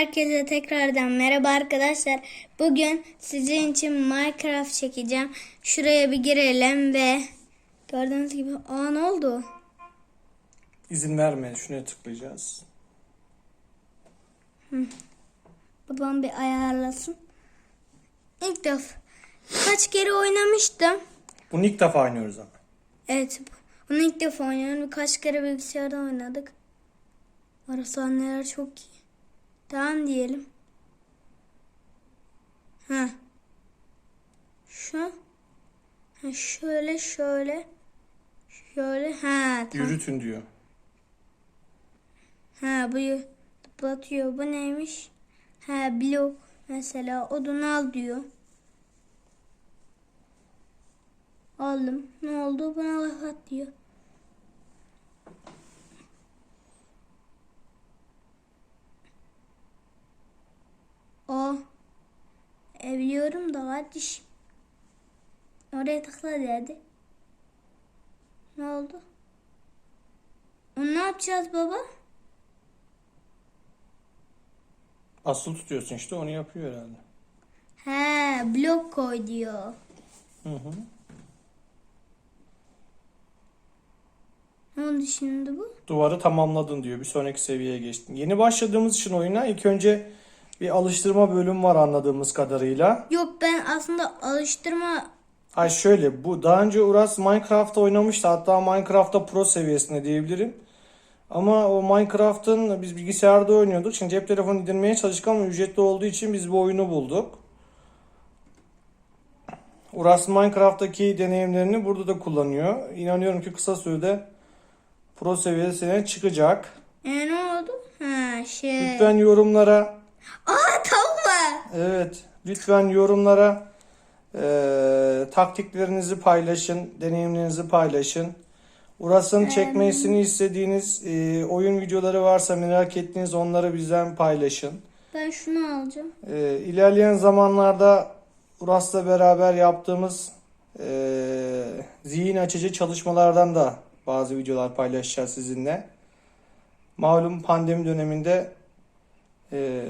herkese tekrardan merhaba arkadaşlar. Bugün sizin için Minecraft çekeceğim. Şuraya bir girelim ve gördüğünüz gibi aa ne oldu? İzin verme. Şuna tıklayacağız. Babam bir ayarlasın. İlk defa kaç kere oynamıştım. Bunu ilk defa oynuyoruz ama. Evet bunu ilk defa oynuyorum. Birkaç kere bilgisayarda oynadık. Ara sahneler çok iyi. Tamam diyelim. Ha. Şu. Ha şöyle şöyle. Şöyle. Ha tamam. Yürütün diyor. Ha bu zıplatıyor. Bu neymiş? Ha blok. Mesela odun al diyor. Aldım. Ne oldu? Bana laf at diyor. O. E da kardeşim. Oraya tıkla dedi. Ne oldu? Onu ne yapacağız baba? Asıl tutuyorsun işte onu yapıyor herhalde. He blok koy diyor. Hı hı. Ne oldu şimdi bu? Duvarı tamamladın diyor. Bir sonraki seviyeye geçtin. Yeni başladığımız için oyuna ilk önce bir alıştırma bölüm var anladığımız kadarıyla. Yok ben aslında alıştırma Ay şöyle bu daha önce Uras Minecraft'ta oynamıştı. Hatta Minecraft'ta pro seviyesinde diyebilirim. Ama o Minecraft'ın biz bilgisayarda oynuyorduk. Şimdi cep telefonu indirmeye çalıştık ama ücretli olduğu için biz bu oyunu bulduk. Uras Minecraft'taki deneyimlerini burada da kullanıyor. İnanıyorum ki kısa sürede pro seviyesine çıkacak. e, ne oldu? Ha şey. Lütfen yorumlara Aa tavuk var. Evet, lütfen yorumlara eee, taktiklerinizi paylaşın, deneyimlerinizi paylaşın. Uras'ın çekmesini istediğiniz eee, oyun videoları varsa merak ettiğiniz onları bizden paylaşın. Ben şunu alacağım. Eee ilerleyen zamanlarda Uras'la beraber yaptığımız eee, zihin açıcı çalışmalardan da bazı videolar paylaşacağız sizinle. Malum pandemi döneminde eee,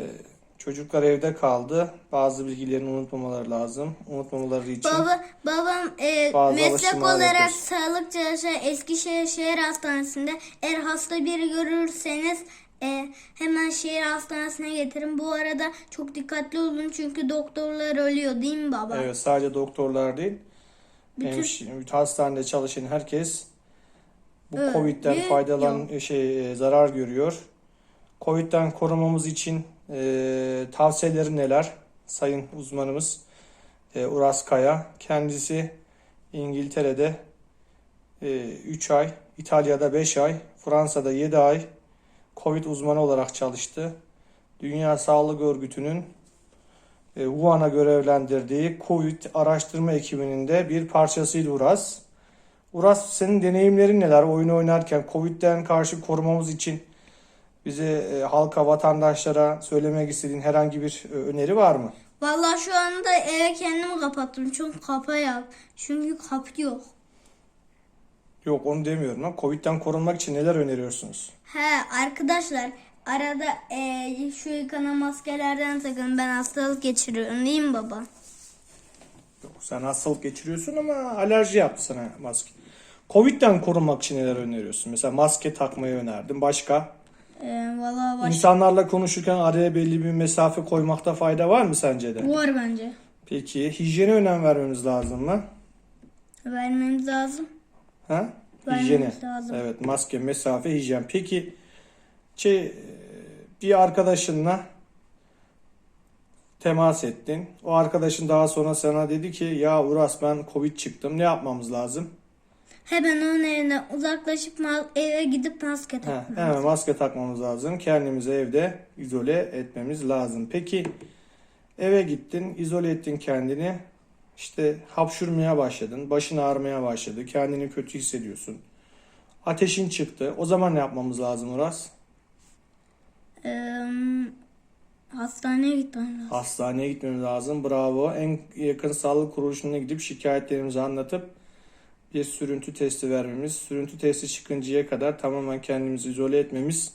çocuklar evde kaldı. Bazı bilgilerini unutmamaları lazım. Unutmamaları için. Baba babam e, Bazı meslek alıştırmalar olarak yapıyoruz. sağlık çalışan Eskişehir Şehir Hastanesi'nde eğer hasta biri görürseniz e, hemen şehir hastanesine getirin. Bu arada çok dikkatli olun çünkü doktorlar ölüyor değil mi baba? Evet, sadece doktorlar değil. Bütün- Hemşire, hastanede çalışan herkes bu Evet, Covid'den faydalan şey e, zarar görüyor. Covid'den korumamız için e, tavsiyeleri neler? Sayın uzmanımız e, Uras Kaya. Kendisi İngiltere'de e, 3 ay, İtalya'da 5 ay, Fransa'da 7 ay Covid uzmanı olarak çalıştı. Dünya Sağlık Örgütü'nün e, Wuhan'a görevlendirdiği Covid araştırma ekibinin de bir parçasıydı Uras. Uras senin deneyimlerin neler oyun oynarken Covid'den karşı korumamız için bize e, halka vatandaşlara söylemek istediğin herhangi bir e, öneri var mı? Vallahi şu anda eve kendimi kapattım. Çünkü kapı yap. Çünkü kapı yok. Yok onu demiyorum lan. Covid'den korunmak için neler öneriyorsunuz? He arkadaşlar arada eee, şu yıkanan maskelerden takın ben hastalık geçiriyorum değil mi baba? Yok sen hastalık geçiriyorsun ama alerji yaptı sana maske. Covid'den korunmak için neler öneriyorsun? Mesela maske takmayı önerdim. Başka? Valla baş... İnsanlarla konuşurken araya belli bir mesafe koymakta fayda var mı sence de? var bence. Peki hijyene önem vermemiz lazım mı? Vermemiz lazım. Ha? Vermemiz Hijyene. lazım. Evet maske, mesafe, hijyen. Peki şey, bir arkadaşınla temas ettin. O arkadaşın daha sonra sana dedi ki ya Uras ben Covid çıktım. Ne yapmamız lazım? Hemen onun evinden uzaklaşıp eve gidip maske takmamız. hemen maske takmamız lazım. Kendimizi evde izole etmemiz lazım. Peki eve gittin, izole ettin kendini. İşte hapşurmaya başladın, başın ağrımaya başladı, kendini kötü hissediyorsun. Ateşin çıktı. O zaman ne yapmamız lazım Uras? Hastaneye gitmem lazım. Hastaneye gitmemiz lazım. Bravo. En yakın sağlık kuruluşuna gidip şikayetlerimizi anlatıp bir sürüntü testi vermemiz. Sürüntü testi çıkıncaya kadar tamamen kendimizi izole etmemiz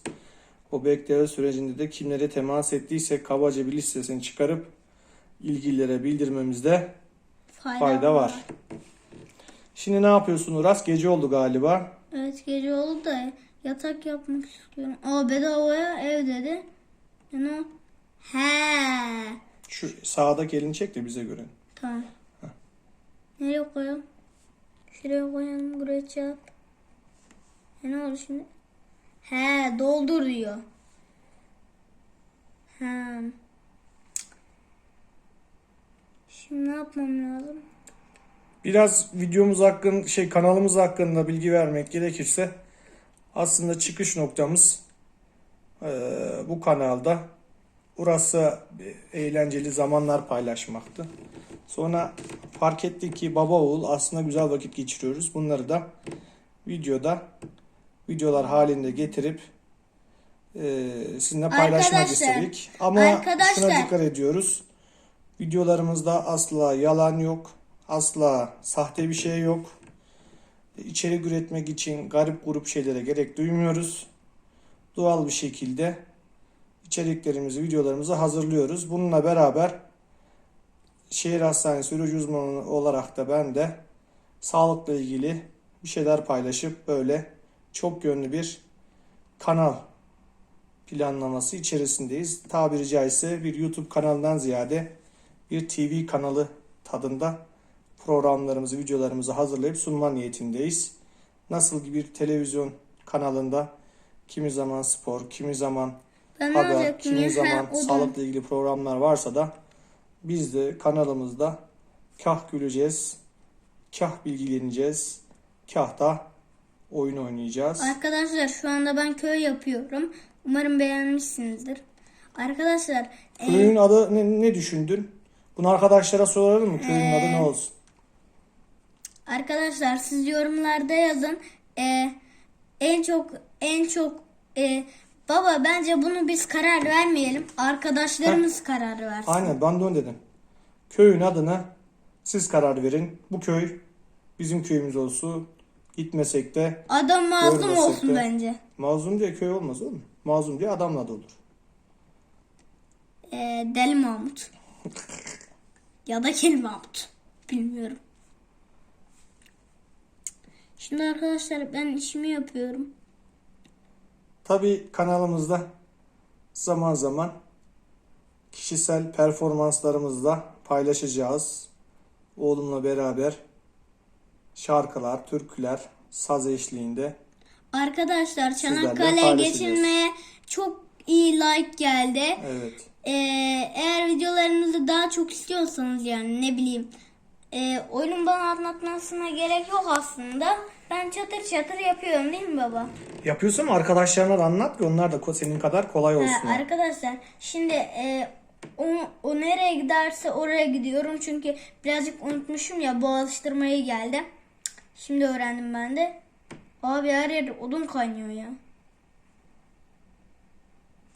O bekleme sürecinde de kimlere temas ettiysek kabaca bir listesini çıkarıp ilgililere bildirmemizde fayda var. Şimdi ne yapıyorsun Uras? Gece oldu galiba. Evet gece oldu da yatak yapmak istiyorum. Aa bedavaya ev dedi. Yani o... He. Şu sağdaki elini çek de bize göre. Tamam. Nereye koyalım? Şuraya koyalım. Buraya çarp. E ne oldu şimdi? He doldur diyor. He. Şimdi ne yapmam lazım? Biraz videomuz hakkında şey kanalımız hakkında bilgi vermek gerekirse aslında çıkış noktamız eee, bu kanalda Uras'a eğlenceli zamanlar paylaşmaktı. Sonra fark ettik ki baba oğul aslında güzel vakit geçiriyoruz. Bunları da videoda videolar halinde getirip eee sizinle paylaşmak Arkadaşlar, istedik. Ama arkadaşlar. şuna dikkat ediyoruz. Videolarımızda asla yalan yok. Asla sahte bir şey yok. İçerik üretmek için garip grup şeylere gerek duymuyoruz. Doğal bir şekilde içeriklerimizi, videolarımızı hazırlıyoruz. Bununla beraber şehir hastanesi üroloji uzmanı olarak da ben de sağlıkla ilgili bir şeyler paylaşıp böyle çok yönlü bir kanal planlaması içerisindeyiz. Tabiri caizse bir YouTube kanalından ziyade bir TV kanalı tadında programlarımızı, videolarımızı hazırlayıp sunma niyetindeyiz. Nasıl bir televizyon kanalında kimi zaman spor, kimi zaman Ben haber, kimi zaman Ha, sağlıkla ilgili programlar varsa da biz de kanalımızda kah güleceğiz, kah bilgileneceğiz, kah da oyun oynayacağız. Arkadaşlar şu anda ben köy yapıyorum. Umarım beğenmişsinizdir. Arkadaşlar e, Köyün adı ne, ne düşündün? Bunu arkadaşlara soralım mı? Köyün Ee, adı ne olsun? Arkadaşlar siz yorumlarda yazın. Ee, en çok en çok e, baba bence bunu biz karar vermeyelim. Arkadaşlarımız karar versin. Aynen ben de onu dedim. Köyün adını siz karar verin. Bu köy bizim köyümüz olsun. Gitmesek de Adam mazlum olsun de. bence. mazlum diye köy olmaz oğlum. Mazlum diye adamla adı olur. Ee, Deli Mahmut. ya da Kel Mahmut. Bilmiyorum. Şimdi arkadaşlar ben işimi yapıyorum. Tabi kanalımızda zaman zaman kişisel performanslarımızla paylaşacağız. Oğlumla beraber şarkılar, türküler, saz eşliğinde Arkadaşlar Çanakkale'ye paylaşacağız. geçilmeye çok iyi like geldi. evet Ee, eğer videolarımızı daha çok istiyorsanız yani ne bileyim e, oyunun bana anlatmasına gerek yok aslında. Ben çatır çatır yapıyorum değil mi baba? yapıyorsun arkadaşlarına da anlat ki onlar da senin kadar kolay Ha, olsun. arkadaşlar şimdi e, o, o nereye giderse oraya gidiyorum. Çünkü birazcık unutmuşum ya bu alıştırmaya geldi. Şimdi öğrendim ben de. Abi her yer odun kaynıyor ya.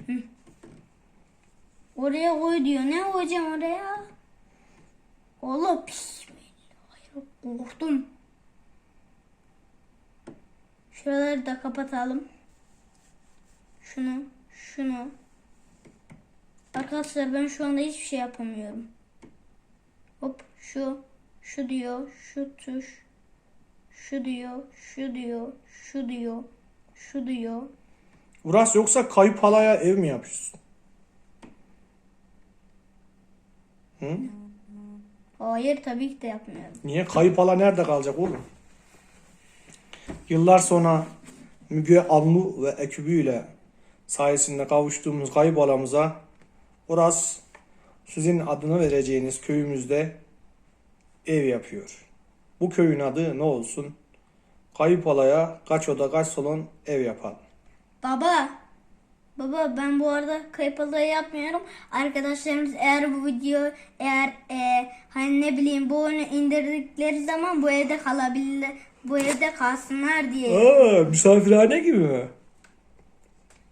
Hı. Oraya koy diyor. Ne koyacağım oraya? Allah bismillah. Korktum. Şuraları da kapatalım. Şunu, şunu. Arkadaşlar ben şu anda hiçbir şey yapamıyorum. Hop şu, şu diyor, şu tuş, şu diyor, şu diyor, şu diyor, şu diyor. Uras yoksa kayıp halaya ev mi yapıyorsun? Hı? Hayır tabii ki de yapmıyorum. Niye? Kayıp hala nerede kalacak oğlum? Yıllar sonra Müge Anlı ve ekibüyle sayesinde kavuştuğumuz kayıp halamıza Uras sizin adını vereceğiniz köyümüzde ev yapıyor. Bu köyün adı ne olsun? Kayıp halaya kaç oda kaç salon ev yapalım. Baba, baba ben bu arada kayıp alayı yapmıyorum. Arkadaşlarımız eğer bu video eğer e, hani ne bileyim bu oyunu indirdikleri zaman bu evde kalabilirler. Bu evde kalsınlar diye. Aa, misafirhane gibi mi?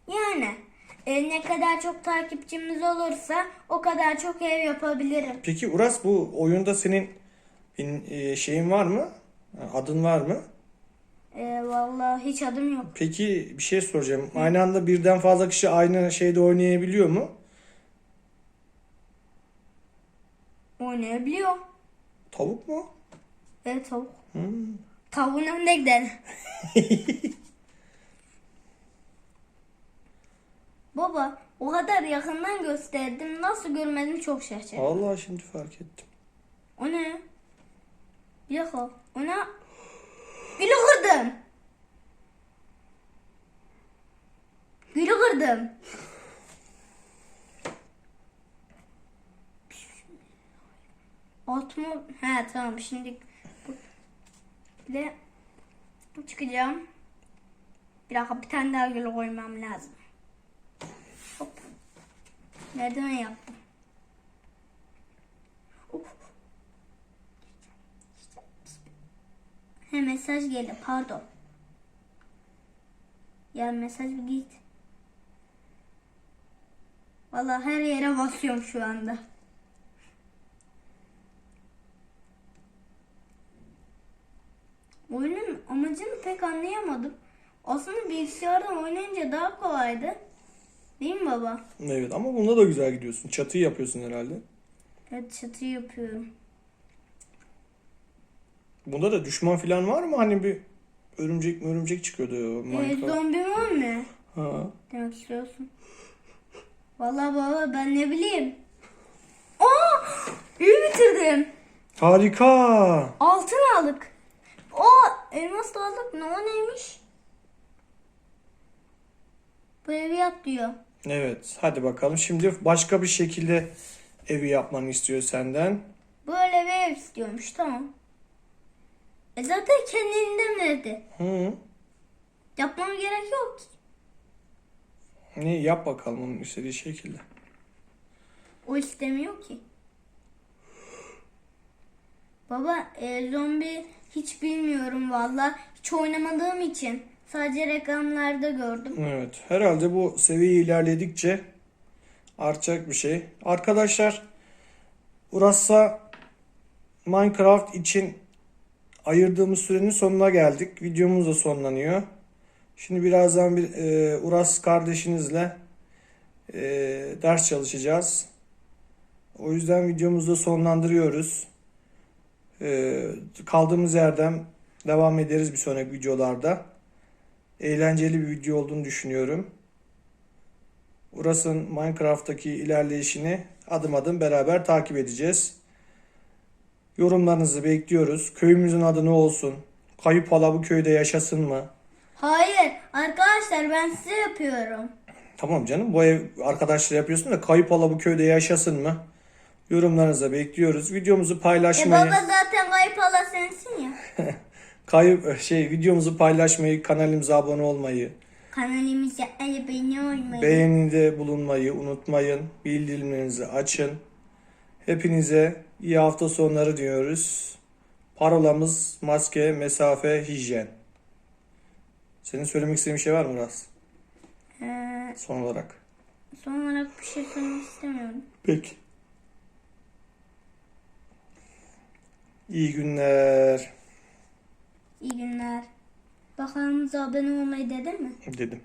Yani e, ne kadar çok takipçimiz olursa o kadar çok ev yapabilirim. Peki Uras bu oyunda senin e, şeyin var mı? Adın var mı? Ee, vallahi hiç adım yok. Peki bir şey soracağım. Aynı anda birden fazla kişi aynı şeyde oynayabiliyor mu? Oynayabiliyor. Tavuk mu? Evet tavuk. Hmm. Tavuğun önüne gidelim. Baba o kadar yakından gösterdim. Nasıl görmedim çok şaşırdım. Allah şimdi fark ettim. O ne? Bir dakika. O ne? Gülü kırdım. Gülü kırdım. Alt mı? He tamam şimdi de çıkacağım. Bir dakika bir tane daha gül koymam lazım. Hop. Merdiven yaptım. He mesaj geldi pardon. Ya mesaj bir git. Vallahi her yere basıyorum şu anda. Oyunun amacını pek anlayamadım. Aslında bilgisayardan oynayınca daha kolaydı. Değil mi baba? Evet ama bunda da güzel gidiyorsun. Çatıyı yapıyorsun herhalde. Evet çatı yapıyorum. Bunda da düşman falan var mı? Hani bir örümcek mi örümcek çıkıyordu Ee, Minecraft. zombi var mı? Ha. Demek istiyorsun. Vallahi baba ben ne bileyim. Aa! İyi bitirdim. Harika. Altın aldık. O elmas da aldık. Ne o neymiş? Bu evi yap diyor. Evet hadi bakalım. Şimdi başka bir şekilde evi yapmanı istiyor senden. Böyle bir ev istiyormuş tamam. E zaten kendinden verdi. Hı. Yapmama gerek yok ki. Ne yap bakalım onun istediği şekilde. O istemiyor ki. Baba e, zombi hiç bilmiyorum valla. Hiç oynamadığım için. Sadece reklamlarda gördüm. Evet. Herhalde bu seviye ilerledikçe artacak bir şey. Arkadaşlar burası Minecraft için ayırdığımız sürenin sonuna geldik. Videomuz da sonlanıyor. Şimdi birazdan bir e, Uras kardeşinizle e, ders çalışacağız. O yüzden videomuzu da sonlandırıyoruz. E, kaldığımız yerden devam ederiz bir sonraki videolarda eğlenceli bir video olduğunu düşünüyorum. Uras'ın Minecraft'taki ilerleyişini adım adım beraber takip edeceğiz. Yorumlarınızı bekliyoruz. Köyümüzün adı ne olsun? Kayıp hala bu köyde yaşasın mı? Hayır arkadaşlar ben size yapıyorum. Tamam canım bu ev arkadaşlar yapıyorsun da kayıp hala bu köyde yaşasın mı? Yorumlarınızı bekliyoruz. Videomuzu E paylaşmayı, baba zaten kayıp hala sensin ya. kayıp şey videomuzu paylaşmayı, kanalımıza abone olmayı, Kanalımıza abone olmayı. Beğenide bulunmayı unutmayın. Bildirimlerinizi açın. Hepinize iyi hafta sonları diyoruz. Parolamız maske, mesafe, hijyen. Senin söylemek istediğin bir şey var mı Uras? Ee, Son olarak. son olarak bir şey söylemek istemiyorum. Peki. İyi günler İyi günler. Bakanımıza abone olmayı dedin mi? dedim.